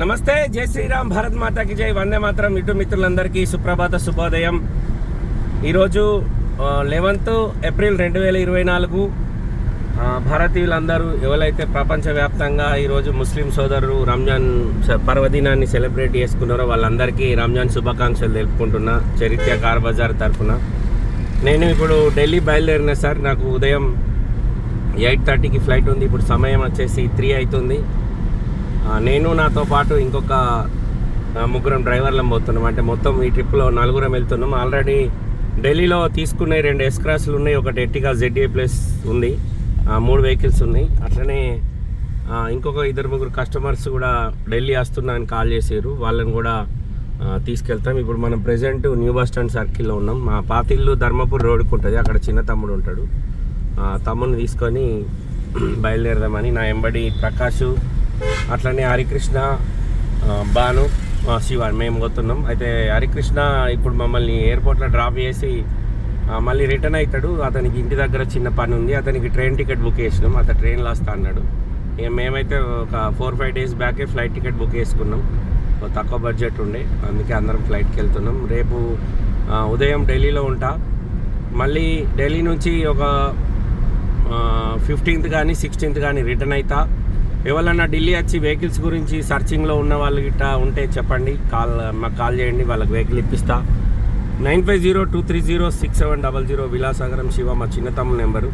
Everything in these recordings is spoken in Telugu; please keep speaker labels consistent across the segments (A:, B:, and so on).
A: నమస్తే జై శ్రీరామ్ భారత్ మాతాకి జై. వందే మాత్రం ఇటు మిత్రులందరికీ సుప్రభాత శుభోదయం. ఈరోజు లెవెన్త్ ఏప్రిల్ రెండు వేల ఇరవై నాలుగు భారతీయులందరూ ఎవరైతే ప్రపంచవ్యాప్తంగా ఈరోజు ముస్లిం సోదరులు రంజాన్ పర్వదినాన్ని సెలబ్రేట్ చేసుకున్నారో వాళ్ళందరికీ రంజాన్ శుభాకాంక్షలు తెలుపుకుంటున్నా చరిత్ర కార్ బజార్ తరఫున. నేను ఇప్పుడు ఢిల్లీ బయలుదేరిన సార్ నాకు ఉదయం ఎయిట్ థర్టీకి ఫ్లైట్ ఉంది. ఇప్పుడు సమయం వచ్చేసి త్రీ అవుతుంది. నేను నాతో పాటు ఇంకొక ముగ్గురం డ్రైవర్లం పోతున్నాం. అంటే మొత్తం ఈ ట్రిప్లో నలుగురం వెళ్తున్నాం. ఆల్రెడీ ఢిల్లీలో తీసుకునే రెండు ఎస్క్రాస్లు ఉన్నాయి. ఒకటి ఎట్టిగా జెడ్ఏ ప్లస్ ఉంది. మూడు వెహికల్స్ ఉన్నాయి. అట్లనే ఇంకొక ఇద్దరు ముగ్గురు కస్టమర్స్ కూడా ఢిల్లీ వస్తున్నా అని కాల్ చేశారు. వాళ్ళని కూడా తీసుకెళ్తాం. ఇప్పుడు మనం ప్రెసెంట్ న్యూ బస్ స్టాండ్ సర్కిల్లో ఉన్నాం. మా పాతిల్లు ధర్మపూర్ రోడ్డుకు ఉంటుంది. అక్కడ చిన్న తమ్ముడు ఉంటాడు. తమ్ముని తీసుకొని బయలుదేరదామని నా ఎంబడి ప్రకాష్ అట్లనే హరికృష్ణ బాను భాను మేము పోతున్నాం. అయితే హరికృష్ణ ఇప్పుడు మమ్మల్ని ఎయిర్పోర్ట్లో డ్రాప్ చేసి మళ్ళీ రిటర్న్ అవుతాడు. అతనికి ఇంటి దగ్గర చిన్న పని ఉంది. అతనికి ట్రైన్ టికెట్ బుక్ చేసినాం. అతను ట్రైన్లో వస్తా అన్నాడు. మేమైతే ఒక ఫోర్ ఫైవ్ డేస్ బ్యాకే ఫ్లైట్ టికెట్ బుక్ చేసుకున్నాం. తక్కువ బడ్జెట్ ఉండే. అందుకే అందరం ఫ్లైట్కి వెళ్తున్నాం. రేపు ఉదయం ఢిల్లీలో ఉంటా. మళ్ళీ ఢిల్లీ నుంచి ఒక ఫిఫ్టీన్త్ కానీ సిక్స్టీన్త్ కానీ రిటర్న్ అవుతా ఎవరన్నా ఢిల్లీ వచ్చి వెహికల్స్ గురించి సర్చింగ్లో ఉన్న వాళ్ళు గిట్ట ఉంటే చెప్పండి. కాల్ మాకు కాల్ చేయండి వాళ్ళకి వెహికల్ ఇప్పిస్తా. Nine five zero two three zero six seven double zero Vilasagaram Shiva మా చిన్న తమ్ముడు నెంబరు.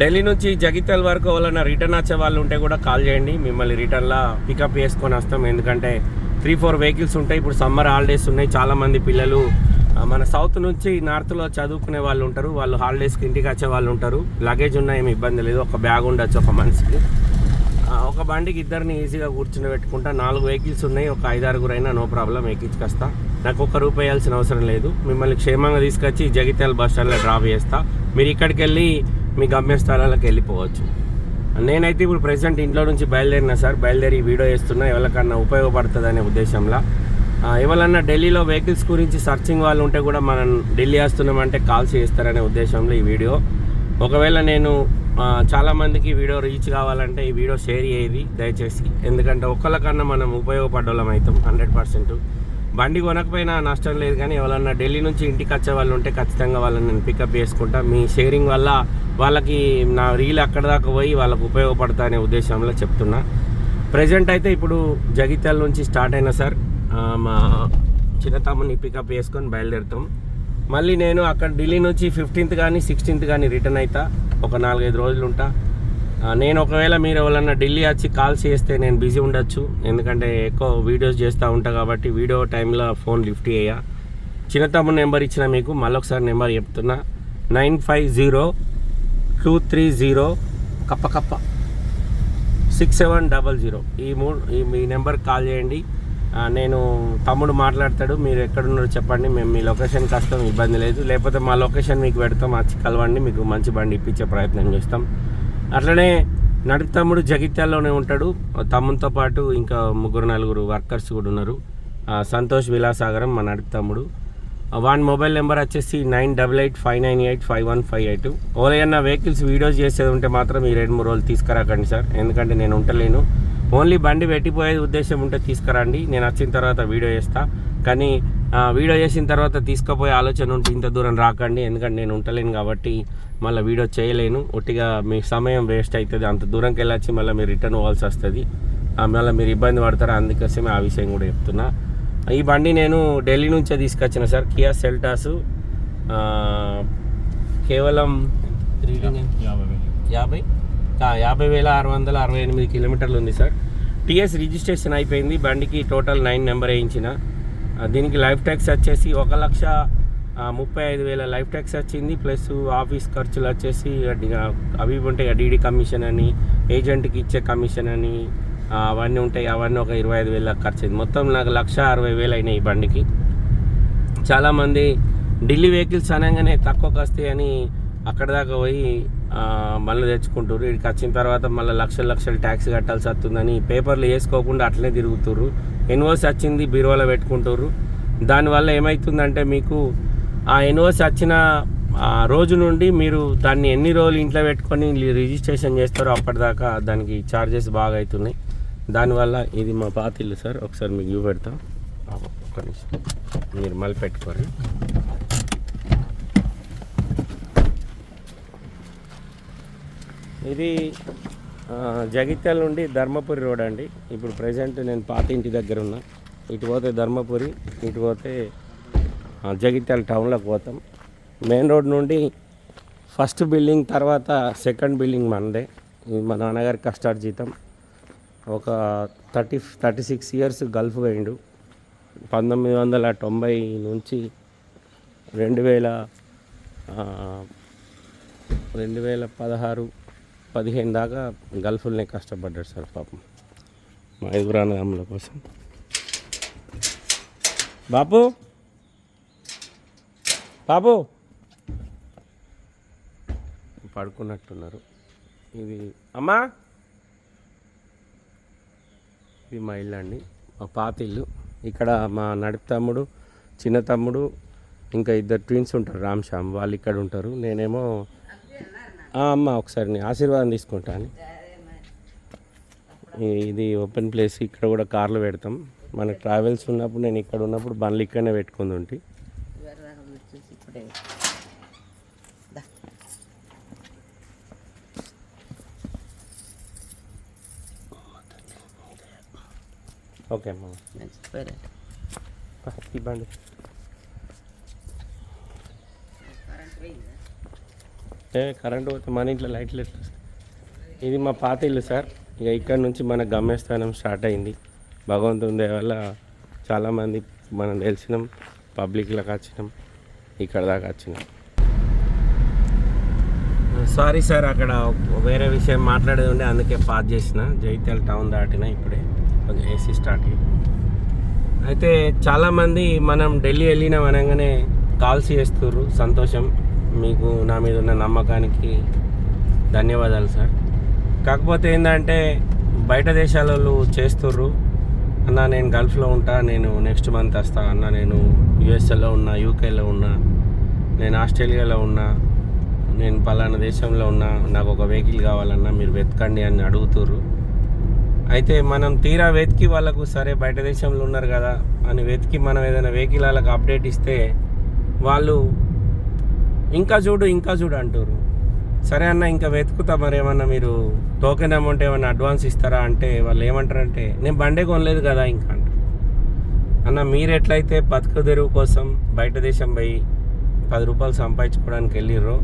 A: ఢిల్లీ నుంచి జగిత్యాల వరకు ఎవరైనా రిటర్న్ వచ్చే వాళ్ళు ఉంటే కూడా కాల్ చేయండి. మిమ్మల్ని రిటర్న్లా పికప్ చేసుకొని వస్తాం. ఎందుకంటే త్రీ ఫోర్ వెహికల్స్ ఉంటాయి. ఇప్పుడు సమ్మర్ హాలిడేస్ ఉన్నాయి. చాలామంది పిల్లలు మన సౌత్ నుంచి నార్త్లో చదువుకునే వాళ్ళు ఉంటారు. వాళ్ళు హాలిడేస్కి ఇంటికి వచ్చే వాళ్ళు ఉంటారు. లగేజ్ ఉన్న ఏమి ఇబ్బంది లేదు. ఒక బ్యాగ్ ఉండొచ్చు ఒక మనిషికి. ఒక బండికి ఇద్దరిని ఈజీగా కూర్చుని పెట్టుకుంటా. నాలుగు వెహికల్స్ ఉన్నాయి. ఒక ఐదారుగురు అయినా నో ప్రాబ్లం ఎక్కించుకొస్తా. నాకు ఒక్క రూపాయి వేయాల్సిన అవసరం లేదు. మిమ్మల్ని క్షేమంగా తీసుకొచ్చి జగిత్యాల బస్ స్టాండ్లో డ్రాప్ చేస్తా. మీరు ఇక్కడికి వెళ్ళి మీ గమ్యస్థానాలకు వెళ్ళిపోవచ్చు. నేనైతే ఇప్పుడు ప్రెసెంట్ ఇంట్లో నుంచి బయలుదేరినా సార్. బయలుదేరి వీడియో చేస్తున్నా. ఎవరికన్నా ఉపయోగపడుతుంది అనే ఉద్దేశంలో. ఎవరన్నా ఢిల్లీలో వెహికల్స్ గురించి సర్చింగ్ వాళ్ళు ఉంటే కూడా మనం ఢిల్లీ వస్తున్నామంటే కాల్ చేస్తారనే ఉద్దేశంలో ఈ వీడియో. ఒకవేళ నేను చాలామందికి వీడియో రీచ్ కావాలంటే ఈ వీడియో షేర్ చేయది దయచేసి. ఎందుకంటే ఒకళ్ళకన్నా మనం ఉపయోగపడ్డోళ్ళం అవుతాం హండ్రెడ్ పర్సెంట్. బండి కొనకపోయినా నష్టం లేదు కానీ ఎవరన్నా ఢిల్లీ నుంచి ఇంటికి వచ్చే వాళ్ళు ఉంటే ఖచ్చితంగా వాళ్ళని నేను పికప్ చేసుకుంటా. మీ షేరింగ్ వల్ల వాళ్ళకి నా రీల్ అక్కడ దాకా పోయి వాళ్ళకు ఉపయోగపడతా అనే ఉద్దేశంలో చెప్తున్నా. ప్రజెంట్ అయితే ఇప్పుడు జగిత్యాల నుంచి స్టార్ట్ అయినా సార్. మా చిన్న తమ్ముని పికప్ చేసుకొని బయలుదేరుతాం. మళ్ళీ నేను అక్కడ ఢిల్లీ నుంచి ఫిఫ్టీన్త్ కానీ సిక్స్టీన్త్ కానీ రిటర్న్ అవుతా ఒక నాలుగైదు రోజులు ఉంటా. నేను ఒకవేళ మీరు ఎవరన్నా ఢిల్లీ వచ్చి కాల్ చేస్తే నేను బిజీ ఉండొచ్చు. ఎందుకంటే ఎక్కువ వీడియోస్ చేస్తూ ఉంటా కాబట్టి వీడియో టైంలో ఫోన్ లిఫ్ట్ అయ్యా చిన్న తమ్ముడు నెంబర్ ఇచ్చిన మీకు మళ్ళొకసారి నెంబర్ చెప్తున్నా. Nine five zero two three zero కప్ప కప్ప. సిక్స్ సెవెన్ డబల్ జీరో ఈ మూడు ఈ మీ నెంబర్కి కాల్ చేయండి. నేను తమ్ముడు మాట్లాడతాడు మీరు ఎక్కడున్నారో చెప్పండి మేము మీ లొకేషన్కి వస్తాం ఇబ్బంది లేదు. లేకపోతే మా లొకేషన్ మీకు పెడతాం వచ్చి కలవండి మీకు మంచి బండి ఇప్పించే ప్రయత్నం చేస్తాం. అట్లనే నడుపు తమ్ముడు జగిత్యాల్లోనే ఉంటాడు. తమ్మునితో పాటు ఇంకా ముగ్గురు నలుగురు వర్కర్స్ కూడా ఉన్నారు. సంతోష్ విలాసాగరం మా నడుపు తమ్ముడు. వాన్ మొబైల్ నెంబర్ వచ్చేసి nine double eight five nine eight five one five eight. ఓలైనా vehicles videos చేసేది ఉంటే మాత్రం ఈ రెండు మూడు రోజులు తీసుకురాకండి సార్. ఎందుకంటే నేను ఉంటలేను. ఓన్లీ బండి పెట్టిపోయే ఉద్దేశం ఉంటే తీసుకురండి. నేను వచ్చిన తర్వాత వీడియో చేస్తా. కానీ ఆ, వీడియో చేసిన తర్వాత తీసుకుపోయే ఆలోచన ఉంటే ఇంత దూరం రాకండి. ఎందుకంటే నేను ఉంటలేను కాబట్టి మళ్ళీ వీడియో చేయలేను. ఒట్టిగా మీ సమయం వేస్ట్ అవుతుంది. అంత దూరంకి వెళ్ళొచ్చి మళ్ళీ మీరు రిటర్న్ అవ్వాల్సి వస్తుంది. మళ్ళీ మీరు ఇబ్బంది పడతారు. అందుకోసమే ఆ విషయం కూడా చెప్తున్నా. ఈ బండి నేను ఢిల్లీ నుంచే తీసుకొచ్చిన సార్. కియా సెల్టాస్ కేవలం యాభై? యాభై వేల ఆరు వందల అరవై ఎనిమిది కిలోమీటర్లు ఉంది సార్. టీఎస్ రిజిస్ట్రేషన్ అయిపోయింది. బండికి టోటల్ నైన్ నెంబర్ వేయించిన. దీనికి లైఫ్ ట్యాక్స్ వచ్చేసి ఒక లక్ష ముప్పై ఐదు వేల లైఫ్ ట్యాక్స్ వచ్చింది. ప్లస్ ఆఫీస్ ఖర్చులు వచ్చేసి అవి ఉంటాయి. డీడీ కమిషన్ అని ఏజెంట్కి ఇచ్చే కమిషన్ అని అవన్నీ ఉంటాయి. అవన్నీ ఒక ఇరవై ఐదు వేల ఖర్చు అయింది. మొత్తం నాకు లక్ష అరవై వేలు అయినాయి ఈ బండికి. చాలామంది ఢిల్లీ వెహికల్స్ అనగానే తక్కువకి వస్తాయని అక్కడ దాకా పోయి మళ్ళీ తెచ్చుకుంటారు ఇక్కడికి వచ్చిన తర్వాత మళ్ళీ లక్షల లక్షలు ట్యాక్స్ కట్టాల్సి వస్తుందని పేపర్లు వేసుకోకుండా అట్లనే తిరుగుతుర్రు. ఎన్వర్స్ వచ్చింది బీరువాలో పెట్టుకుంటారు దానివల్ల ఏమవుతుందంటే మీకు ఆ ఎన్ఓసి వచ్చిన ఆ రోజు నుండి మీరు దాన్ని ఎన్ని రోజులు ఇంట్లో పెట్టుకొని రిజిస్ట్రేషన్ చేస్తారో అప్పటిదాకా దానికి ఛార్జెస్ బాగా అవుతున్నాయి. దానివల్ల ఇది మా పాత ఇల్లు సార్. ఒకసారి మీకు చూపెడతాం. పెడతా నిమిషం. మీరు మళ్ళీ పెట్టుకోరు ఇది జగిత్యాల నుండి ధర్మపురి రోడ్ అండి. ఇప్పుడు ప్రజెంట్ నేను పాత ఇంటి దగ్గర ఉన్నా. ఇటు పోతే ధర్మపురి ఇటు పోతే జగిత్యాల టౌన్లోకి పోతాం. మెయిన్ రోడ్ నుండి ఫస్ట్ బిల్డింగ్ తర్వాత సెకండ్ బిల్డింగ్ మనదే. ఇది మా నాన్నగారి కష్టార్జితం. ఒక thirty thirty six years Gulf పోయిండు. పంతొమ్మిది వందల తొంభై నుంచి రెండు వేల రెండు వేల పదహారు పదిహేను దాకా గల్ఫ్లోనే కష్టపడ్డాడు సార్ పాపం. మా ఐదుగురు అన్నదమ్ముల కోసం. బాపు? బాబు పడుకున్నట్టున్నారు. ఇది అమ్మా? ఇది మా ఇల్లు అండి. మా పాత ఇల్లు. ఇక్కడ మా నడుపు తమ్ముడు చిన్న తమ్ముడు ఇంకా ఇద్దరు ట్విన్స్ ఉంటారు. రామ్ శ్యామ్. వాళ్ళు ఇక్కడ ఉంటారు. నేనేమో అమ్మ ఒకసారి నేను ఆశీర్వాదం తీసుకుంటాను ఇది ఓపెన్ ప్లేస్ ఇక్కడ కూడా కార్లు పెడతాం. మన ట్రావెల్స్ ఉన్నప్పుడు నేను ఇక్కడ ఉన్నప్పుడు బండ్లు ఇక్కడనే పెట్టుకుంది ఉంటే. ఓకే అమ్మ. ఇవ్వండి
B: కరెంట్
A: కరెంట్ పోతే మన ఇంట్లో లైట్లు ఎట్లా వస్తాయి? ఇది మా పాత ఇల్లు సార్. ఇక ఇక్కడ నుంచి మన గమ్యస్థానం స్టార్ట్ అయింది. భగవంతుని దయ వల్ల చాలామంది మనం తెలిసినాం పబ్లిక్లోకి వచ్చినాం ఇక్కడ దాకా వచ్చినాం. సారీ సార్ అక్కడ వేరే విషయం మాట్లాడేది ఉండే అందుకే పాస్ చేసిన. జైత్యాల టౌన్ దాటిన ఇప్పుడే. కొంచెం ఏసీ స్టార్ట్ అయ్యి అయితే చాలామంది మనం ఢిల్లీ వెళ్ళినాం అనగానే కాల్స్ చేస్తుర్రు సంతోషం. మీకు నా మీద ఉన్న నమ్మకానికి ధన్యవాదాలు సార్. కాకపోతే ఏంటంటే బయట దేశాల వాళ్ళు చేస్తుర్రు. అన్న నేను గల్ఫ్లో ఉంటా నేను నెక్స్ట్ మంత్ వస్తా. అన్న నేను యుఎస్ఏలో ఉన్నా యూకేలో ఉన్నా నేను ఆస్ట్రేలియాలో ఉన్నా నేను పలానా దేశంలో ఉన్నా నాకు ఒక వెహికల్ కావాలన్నా మీరు వెతకండి అని అడుగుతుర్రు. అయితే మనం తీరా వెతికి వాళ్ళకు సరే బయట దేశంలో ఉన్నారు కదా అని వెతికి మనం ఏదైనా వెహికల్ వాళ్ళకి అప్డేట్ ఇస్తే వాళ్ళు ఇంకా చూడు ఇంకా చూడు అంటారు. సరే అన్న ఇంకా వెతుకుతా మరి ఏమన్నా మీరు టోకెన్ అమౌంట్ ఏమన్నా అడ్వాన్స్ ఇస్తారా అంటే వాళ్ళు ఏమంటారంటే నేను బండే కొనలేదు కదా ఇంకా అంటారు. అన్న మీరు ఎట్లయితే బతుకు తెరువు కోసం బయట దేశం పోయి పది రూపాయలు సంపాదించుకోవడానికి వెళ్ళిర్రో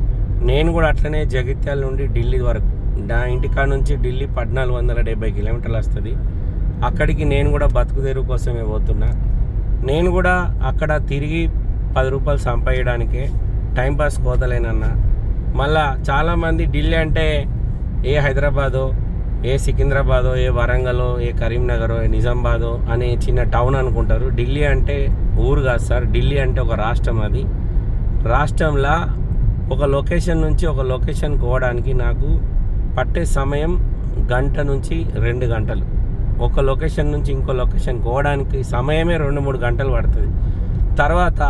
A: నేను కూడా అట్లనే జగిత్యాల నుండి ఢిల్లీ వరకు నా ఇంటికాడ నుంచి ఢిల్లీ పద్నాలుగు వందల డెబ్బై కిలోమీటర్లు వస్తుంది. అక్కడికి నేను కూడా బతుకు తెరువు కోసమే పోతున్నా. నేను కూడా అక్కడ తిరిగి పది రూపాయలు సంపాదించడానికే టైంపాస్ కోతలేనన్నా మళ్ళా చాలామంది ఢిల్లీ అంటే ఏ హైదరాబాదో ఏ సికింద్రాబాదో ఏ వరంగలో ఏ కరీంనగరో ఏ నిజామాబాదో అనే చిన్న టౌన్ అనుకుంటారు. ఢిల్లీ అంటే ఊరు కాదు సార్. ఢిల్లీ అంటే ఒక రాష్ట్రం అది. రాష్ట్రంలో ఒక లొకేషన్ నుంచి ఒక లొకేషన్ పోవడానికి నాకు పట్టే సమయం గంట నుంచి రెండు గంటలు. ఒక లొకేషన్ నుంచి ఇంకో లొకేషన్ పోవడానికి సమయమే రెండు మూడు గంటలు పడుతుంది. తర్వాత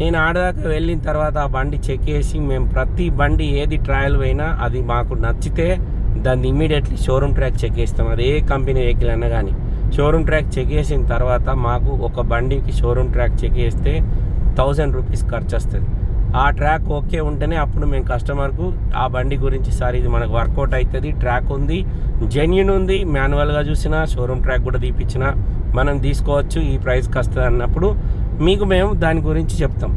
A: నేను ఆడదాకా వెళ్ళిన తర్వాత ఆ బండి చెక్ చేసి మేము ప్రతి బండి ఏది ట్రయల్ పోయినా అది మాకు నచ్చితే దాన్ని ఇమీడియట్లీ షోరూమ్ ట్రాక్ చెక్ చేస్తాం. అది ఏ కంపెనీ వెహికల్ అయినా కానీ షోరూమ్ ట్రాక్ చెక్ చేసిన తర్వాత మాకు ఒక బండికి షోరూమ్ ట్రాక్ చెక్ చేస్తే థౌజండ్ రూపీస్ ఖర్చు వస్తుంది. ఆ ట్రాక్ ఓకే ఉంటేనే అప్పుడు మేము కస్టమర్కు ఆ బండి గురించి సార్ ఇది మనకు వర్కౌట్ అవుతుంది ట్రాక్ ఉంది జెన్యున్ ఉంది మాన్యువల్గా చూసినా షోరూమ్ ట్రాక్ కూడా తీపిచ్చిన మనం తీసుకోవచ్చు ఈ ప్రైస్కి వస్తుంది అన్నప్పుడు మీకు మేము దాని గురించి చెప్తాం.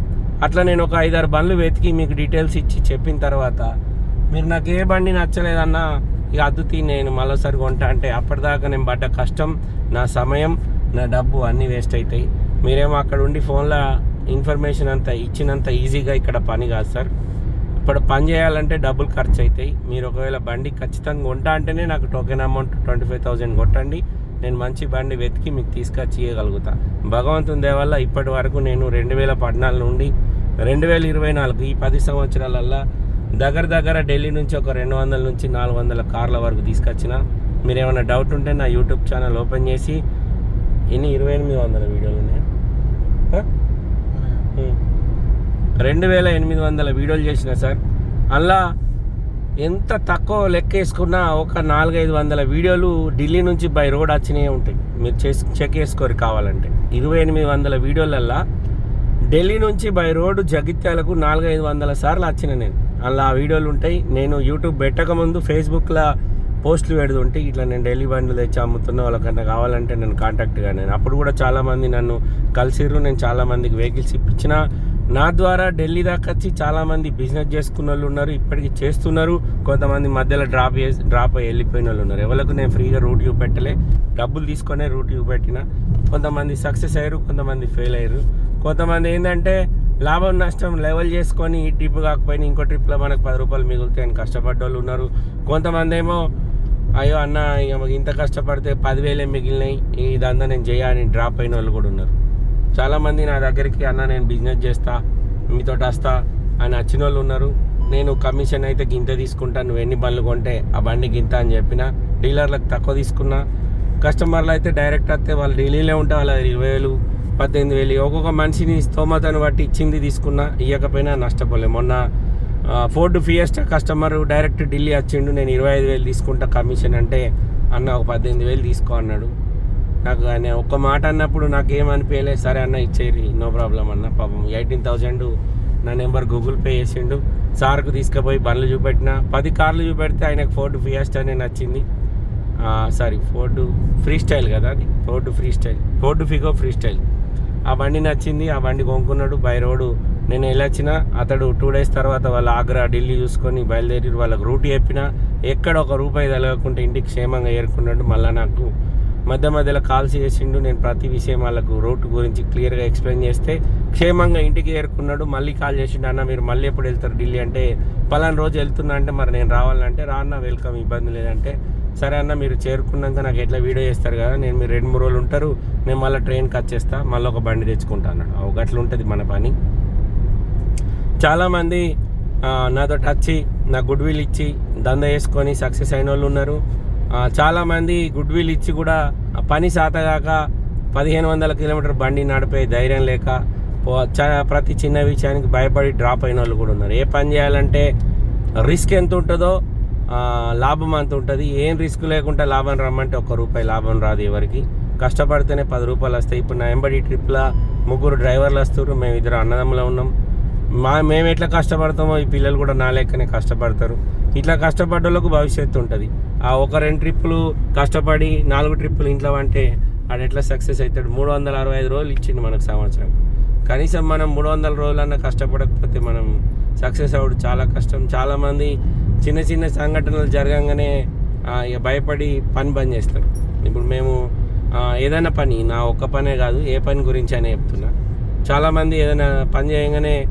A: అట్లా నేను ఒక ఐదారు బండ్లు వెతికి మీకు డీటెయిల్స్ ఇచ్చి చెప్పిన తర్వాత మీరు నాకు ఏ బండి నచ్చలేదన్నా ఇక అద్దుతి నేను మరోసారి కొంటా అంటే అప్పటిదాకా నేను పడ్డ కష్టం నా సమయం నా డబ్బు అన్నీ వేస్ట్ అవుతాయి మీరేమో అక్కడ ఉండి ఫోన్లో ఇన్ఫర్మేషన్ అంతా ఇచ్చినంత ఈజీగా ఇక్కడ పని కాదు సార్. ఇప్పుడు పని చేయాలంటే డబ్బులు ఖర్చు అవుతాయి మీరు ఒకవేళ బండి ఖచ్చితంగా కొంటా అంటేనే నాకు token amount twenty five thousand కొట్టండి. నేను మంచి బండి వెతికి మీకు తీసుకొచ్చి ఇవ్వగలుగుతా భగవంతుని దేవల్ల ఇప్పటి వరకు నేను రెండు వేల పద్నాలుగు నుండి రెండు వేల ఇరవై నాలుగు ఈ పది సంవత్సరాలల్లా దగ్గర దగ్గర ఢిల్లీ నుంచి ఒక రెండు వందల నుంచి నాలుగు వందల కార్ల వరకు తీసుకొచ్చిన. మీరు ఏమైనా డౌట్ ఉంటే నా యూట్యూబ్ ఛానల్ ఓపెన్ చేసి ఎన్ని ఇరవై ఎనిమిది వందల వీడియోలు ఉన్నాయి. రెండు వేల ఎనిమిది వందల వీడియోలు చేసిన సార్. అలా ఎంత తక్కువ లెక్క వేసుకున్నా ఒక నాలుగైదు వందల వీడియోలు ఢిల్లీ నుంచి బై రోడ్ వచ్చినాయి ఉంటాయి. మీరు చేసి చెక్ చేసుకోరు కావాలంటే. ఇరవై ఎనిమిది వందల వీడియోలల్లా ఢిల్లీ నుంచి బై రోడ్డు జగిత్యాలకు నాలుగైదు వందల సార్లు వచ్చిన నేను. అలా ఆ వీడియోలు ఉంటాయి. నేను యూట్యూబ్ పెట్టకముందు ఫేస్బుక్లో పోస్టులు పెడుతుంటే ఇట్లా నేను ఢిల్లీ బండ్లు తెచ్చి అమ్ముతున్నా వాళ్ళకన్నా కావాలంటే నేను కాంటాక్ట్గా నేను. అప్పుడు కూడా చాలామంది నన్ను కలిసిర్రు. నేను చాలామందికి వెహికల్స్ ఇప్పించిన నా ద్వారా ఢిల్లీ దాకా వచ్చి చాలామంది బిజినెస్ చేసుకున్న వాళ్ళు ఉన్నారు ఇప్పటికీ చేస్తున్నారు. కొంతమంది మధ్యలో డ్రాప్ చేసి డ్రాప్ అయ్యి వెళ్ళిపోయిన వాళ్ళు ఉన్నారు. ఎవరికి నేను ఫ్రీగా రూట్ చూపెట్టలే డబ్బులు తీసుకొనే రూట్ చూపెట్టిన కొంతమంది సక్సెస్ అయ్యారు కొంతమంది ఫెయిల్ అయ్యారు. కొంతమంది ఏంటంటే లాభం నష్టం లెవెల్ చేసుకొని ఈ ట్రిప్ కాకపోయినా ఇంకో ట్రిప్లో మనకు పది రూపాయలు మిగులుతాయి అని కష్టపడ్డ వాళ్ళు ఉన్నారు. కొంతమంది ఏమో అయ్యో అన్న ఇంత కష్టపడితే పదివేలే మిగిలినాయి. ఇదంతా నేను చేయాలని డ్రాప్ అయిన వాళ్ళు కూడా ఉన్నారు. చాలామంది నా దగ్గరికి అన్న నేను బిజినెస్ చేస్తా మీతో వస్తా అని వచ్చిన వాళ్ళు ఉన్నారు. నేను కమిషన్ అయితే గింత తీసుకుంటా నువ్వు ఎన్ని బండ్లు కొంటే ఆ బండి గింత అని చెప్పిన డీలర్లకు తక్కువ తీసుకున్నా. కస్టమర్లు అయితే డైరెక్ట్ వస్తే వాళ్ళు ఢిల్లీలో ఉంటే వాళ్ళ ఇరవై వేలు పద్దెనిమిది వేలు ఒక్కొక్క మనిషిని స్తోమతను బట్టి ఇచ్చింది తీసుకున్నా ఇవ్వకపోయినా నష్టపోలే. మొన్న Ford Fiesta customer direct Delhi వచ్చిండు నేను ఇరవై ఐదు వేలు తీసుకుంటా కమిషన్ అంటే అన్న ఒక పద్దెనిమిది వేలు తీసుకో అన్నాడు. నాకు ఆయన ఒక్క మాట అన్నప్పుడు నాకు సరే అన్న ఇచ్చేరి నో ప్రాబ్లం అన్న పాపం ఎయిటీన్ థౌజండ్ నా నెంబర్ గూగుల్ పే చేసిండు. సార్కు తీసుకుపోయి బండ్లు చూపెట్టిన పది కార్లు చూపెడితే ఆయనకు ఫోర్డ్ ఫియాస్టానే నచ్చింది. సారీ ఫోర్డ్ ఫ్రీ స్టైల్ కదా అది? Ford free style Ford Figo free style. ఆ బండి నచ్చింది ఆ బండి కొనుక్కున్నాడు బై రోడ్ నేను వెళ్ళొచ్చిన అతడు టూ డేస్ తర్వాత వాళ్ళ ఆగ్రా ఢిల్లీ చూసుకొని బయలుదేరి వాళ్ళకి రూట్ చెప్పిన ఎక్కడ ఒక రూపాయి తెలవకుండా ఇంటికి క్షేమంగా ఏరుకున్నాడు మళ్ళీ నాకు. మధ్య మధ్యలో కాల్స్ చేసిండు. నేను ప్రతి విషయం వాళ్ళకు రూట్ గురించి క్లియర్గా ఎక్స్ప్లెయిన్ చేస్తే క్షేమంగా ఇంటికి చేరుకున్నాడు. మళ్ళీ కాల్ చేసిండు అన్న మీరు మళ్ళీ ఎప్పుడు వెళ్తారు ఢిల్లీ? అంటే పలానా రోజు వెళ్తున్నా అంటే మరి నేను రావాలంటే రా అన్న వెల్కమ్ ఇబ్బంది లేదంటే సరే అన్న మీరు చేరుకున్నాక నాకు ఎట్లా వీడియో చేస్తారు కదా నేను మీరు రెండు మూడు రోజులు ఉంటారు నేను మళ్ళీ ట్రైన్కి వచ్చేస్తా మళ్ళీ ఒక బండి తెచ్చుకుంటా అన్నాడు. ఒక ఉంటుంది మన పని. చాలామంది నాతో టచ్ నా గుడ్ విల్ ఇచ్చి దంద వేసుకొని సక్సెస్ అయిన వాళ్ళు ఉన్నారు. చాలామంది గుడ్ విల్ ఇచ్చి కూడా పని సాతగాక పదిహేను వందల కిలోమీటర్ బండి నడిపే ధైర్యం లేక పో- చ- ప్రతి చిన్న విషయానికి భయపడి డ్రాప్ అయిన వాళ్ళు కూడా ఉన్నారు. ఏ పని చేయాలంటే రిస్క్ ఎంత ఉంటుందో లాభం అంత ఉంటుంది. ఏం రిస్క్ లేకుండా లాభం రమ్మంటే ఒక్క రూపాయి లాభం రాదు ఎవరికి. కష్టపడితేనే పది రూపాయలు వస్తాయి. ఇప్పుడు నా ఎంబడి ట్రిప్లో ముగ్గురు డ్రైవర్లు వస్తారు మేము ఇద్దరు అన్నదమ్ములో ఉన్నాం. మా మేము ఎట్లా కష్టపడతామో ఈ పిల్లలు కూడా నా లెక్కనే కష్టపడతారు. ఇట్లా కష్టపడ్డోళ్ళకు భవిష్యత్తు ఉంటుంది. ఆ ఒక రెండు ట్రిప్పులు కష్టపడి నాలుగు ట్రిప్పులు ఇంట్లో అంటే ఆడు ఎట్లా సక్సెస్ అవుతాడు? మూడు వందల అరవై ఐదు రోజులు ఇచ్చింది మనకు సంవత్సరం. కనీసం మనం మూడు వందల రోజులన్నా కష్టపడకపోతే మనం సక్సెస్ అవ్వడం చాలా కష్టం. చాలామంది చిన్న చిన్న సంఘటనలు జరగంగానే ఇక భయపడి పని బంద్ చేస్తారు. ఇప్పుడు మేము ఏదైనా పని నా ఒక్క పనే కాదు ఏ పని గురించి అని చెప్తున్నా. చాలామంది ఏదైనా పని చేయగానే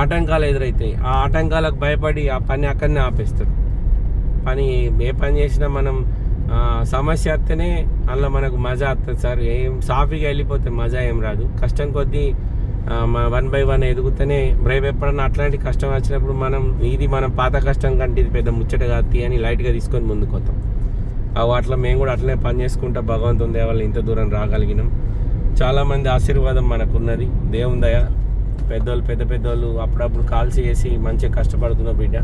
A: ఆటంకాలు ఎదురవుతాయి ఆ ఆటంకాలకు భయపడి ఆ పని అక్కడనే ఆపేస్తారు. పని ఏ పని చేసినా మనం సమస్య వస్తేనే అందులో మనకు మజా వస్తుంది సార్. ఏం సాఫీగా వెళ్ళిపోతే మజా ఏం రాదు. కష్టం కొద్దీ వన్ బై వన్ ఎదుగుతూనే రేపు ఎప్పుడన్నా అట్లాంటి కష్టం వచ్చినప్పుడు మనం ఇది మనం పాత కష్టం కంటే ఇది పెద్ద ముచ్చట కాదు అని లైట్గా తీసుకొని ముందుకు వస్తాం అవి అట్లా మేము కూడా అట్లనే పని చేసుకుంటా భగవంతుని దేవాళ్ళు ఇంత దూరం రాగలిగినాం. చాలామంది ఆశీర్వాదం మనకున్నది. దేవుని దయ పెద్దోళ్ళు పెద్ద పెద్దోళ్ళు అప్పుడప్పుడు కాల్స్ చేసి మంచిగా కష్టపడుతున్నావు బిడ్డ.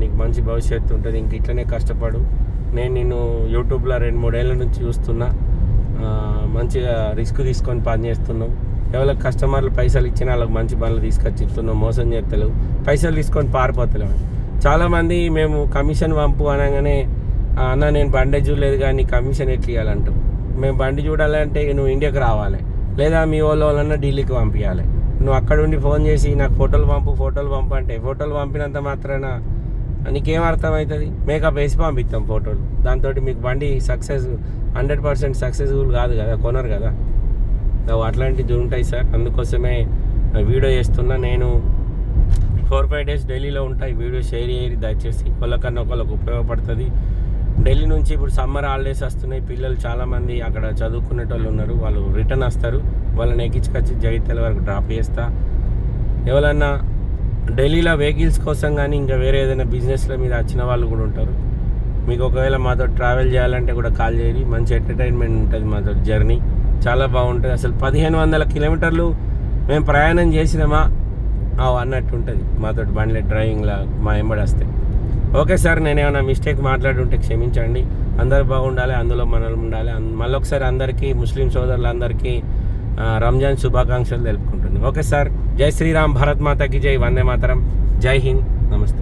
A: నీకు మంచి భవిష్యత్తు ఉంటుంది. ఇంక ఇట్లనే కష్టపడు. నేను నిన్ను యూట్యూబ్లో రెండు మూడేళ్ళ నుంచి చూస్తున్నా. మంచిగా రిస్క్ తీసుకొని పని చేస్తున్నావు. ఎవరికి కస్టమర్లు పైసలు ఇచ్చినా వాళ్ళకి మంచి పనులు తీసుకొచ్చి ఇస్తున్నావు మోసం చేస్తలేవు. పైసలు తీసుకొని పారిపోతలేవు. చాలామంది మేము కమిషన్ పంపు అనగానే అన్న నేను బండి చూడలేదు కానీ కమిషన్ ఎట్లా ఇవ్వాలంటావు మేము బండి చూడాలంటే నువ్వు ఇండియాకి రావాలి. లేదా మీ వాళ్ళ వాళ్ళన్నా ఢిల్లీకి పంపించాలి నువ్వు అక్కడ ఉండి ఫోన్ చేసి నాకు ఫోటోలు పంపు ఫోటోలు పంపు అంటే ఫోటోలు పంపినంత మాత్రాన నీకేం అర్థమవుతుంది మేకప్ వేసి పంపిస్తాం ఫోటోలు. దాంతో మీకు బండి సక్సెస్ హండ్రెడ్ పర్సెంట్ సక్సెస్ఫుల్ కాదు కదా కొనరు కదా? సో అట్లాంటివి ఉంటాయి సార్. అందుకోసమే వీడియో చేస్తున్నా. నేను ఫోర్ ఫైవ్ డేస్ ఢిల్లీలో ఉంటాయి వీడియో షేర్ చేయరు దయచేసి. ఒకళ్ళకన్నా ఒకళ్ళకి ఉపయోగపడుతుంది. ఢిల్లీ నుంచి ఇప్పుడు సమ్మర్ హాలిడేస్ వస్తున్నాయి. పిల్లలు చాలామంది అక్కడ చదువుకునేటోళ్ళు ఉన్నారు. వాళ్ళు రిటర్న్ వస్తారు. వాళ్ళని ఎక్కించుకొచ్చి జగిత్యాల వరకు డ్రాప్ చేస్తా. ఎవరన్నా ఢిల్లీలో వెహికల్స్ కోసం కానీ ఇంకా వేరే ఏదైనా బిజినెస్ల మీద వచ్చిన వాళ్ళు కూడా ఉంటారు. మీకు ఒకవేళ మాతో ట్రావెల్ చేయాలంటే కూడా కాల్ చేయండి. మంచి ఎంటర్టైన్మెంట్ ఉంటుంది మాతో జర్నీ. చాలా బాగుంటుంది. అసలు పదిహేను వందల కిలోమీటర్లు మేము ప్రయాణం చేసినామా? ఆ, అన్నట్టు ఉంటుంది. మాతో బండ్లే డ్రైవింగ్లా మా ఎంబడి వస్తే. ఓకే సార్ నేను ఏమైనా మిస్టేక్ మాట్లాడుంటే క్షమించండి. అందరు బాగుండాలి అందులో మనం ఉండాలి. మళ్ళొకసారి అందరికీ ముస్లిం సోదరులందరికీ రంజాన్ శుభాకాంక్షలు తెలుపుకుంటుంది ఓకే సార్ జై శ్రీరామ్ భారత్ మాతకి జై వందే మాతరం. జై హింద్. నమస్తే.